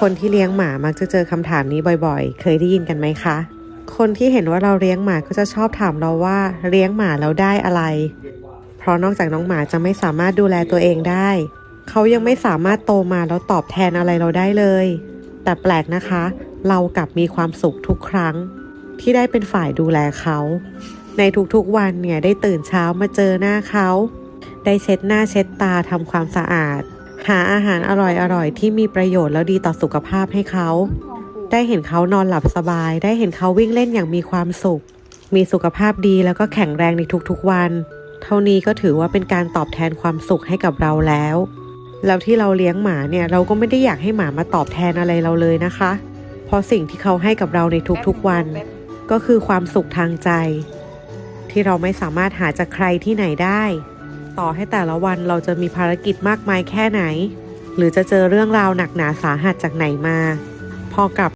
คนที่เลี้ยงหมามักจะเจอคำถามนี้บ่อยๆ เคยได้ยินกันไหมคะ คนที่เห็นว่าเราเลี้ยงหมาก็จะชอบถามเราว่าเลี้ยงหมาแล้วได้อะไร เพราะนอกจากน้องหมาจะไม่สามารถดูแลตัวเองได้ เขายังไม่สามารถโตมาแล้วตอบแทนอะไรเราได้เลย แต่แปลกนะคะ เรากลับมีความสุขทุกครั้ง ที่ได้เป็นฝ่ายดูแลเขา ในทุกๆวันเนี่ยได้ตื่นเช้ามาเจอหน้าเขา ได้เช็ดหน้าเช็ดตาทำความสะอาด หาอาหารอร่อยๆ ที่มีประโยชน์แล้วดีต่อสุขภาพให้เขา ได้เห็นเขานอนหลับสบาย ได้เห็นเขาวิ่งเล่นอย่างมีความสุข มีสุขภาพดีแล้วก็แข็งแรงในทุกๆวัน เท่านี้ก็ถือว่าเป็นการตอบแทนความสุขให้กับเราแล้ว แล้วที่เราเลี้ยงหมาเนี่ย เราก็ไม่ได้อยากให้หมามาตอบแทนอะไรเราเลยนะคะ เพราะสิ่งที่เขาให้กับเราในทุกๆวัน ก็คือความสุขทางใจ ที่เราไม่สามารถหาจากใครที่ไหนได้ ต่อให้แต่ละวันเราจะมีภารกิจมากมายแค่ไหน หรือจะเจอเรื่องราวหนักหนาสาหัสจากไหนมา พอกลับ